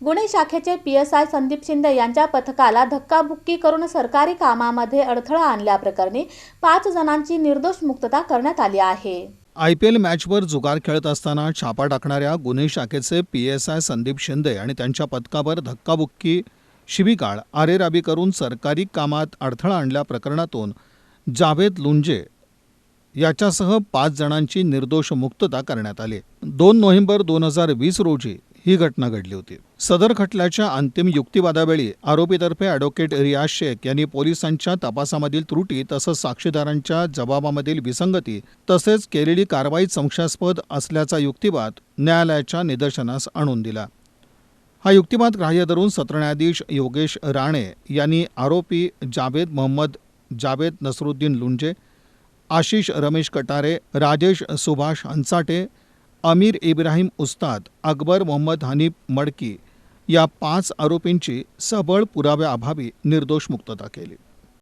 गुन्हे शाखेचे P S I Sandeep Shinde यांच्या पथकाला धक्काबुक्की करून सरकारी कामामध्ये अडथळा आणल्याप्रकरणी पाच जणांची निर्दोष मुक्तता करण्यात आली आहे. आय पी एल मॅचवर जुगार खेळत असताना छापा टाकणाऱ्या गुन्हे शाखेचे P S I Sandeep Shinde आणि त्यांच्या पथकावर धक्काबुक्की शिबिकाळ आरेराबी करून सरकारी कामात अडथळा आणल्या प्रकरणातून जावेद लुंजे याच्यासह पाच जणांची निर्दोष मुक्तता करण्यात आली. दोन नोव्हेंबर दोन हजार वीस रोजी ही घटना घडली होती. सदर खटल्याच्या अंतिम युक्तिवादावेळी आरोपीतर्फे ॲडव्होकेट रियाज शेख यांनी पोलिसांच्या तपासामधील त्रुटी तसंच साक्षीदारांच्या जबाबामधील विसंगती तसेच केलेली कारवाई संशयास्पद असल्याचा युक्तिवाद न्यायालयाच्या निदर्शनास आणून दिला. हा युक्तिवाद ग्राह्य धरून सत्र न्यायाधीश योगेश राणे यांनी आरोपी जावेद मोहम्मद जावेद नसरुद्दीन लुंजे आशिष रमेश कटारे राजेश सुभाष हंसाटे अमीर इब्राहिम उस्ताद अकबर मोहम्मद हनीफ मडकी या पाच आरोपींची सबळ पुराव्याअभावी निर्दोष मुक्तता केली.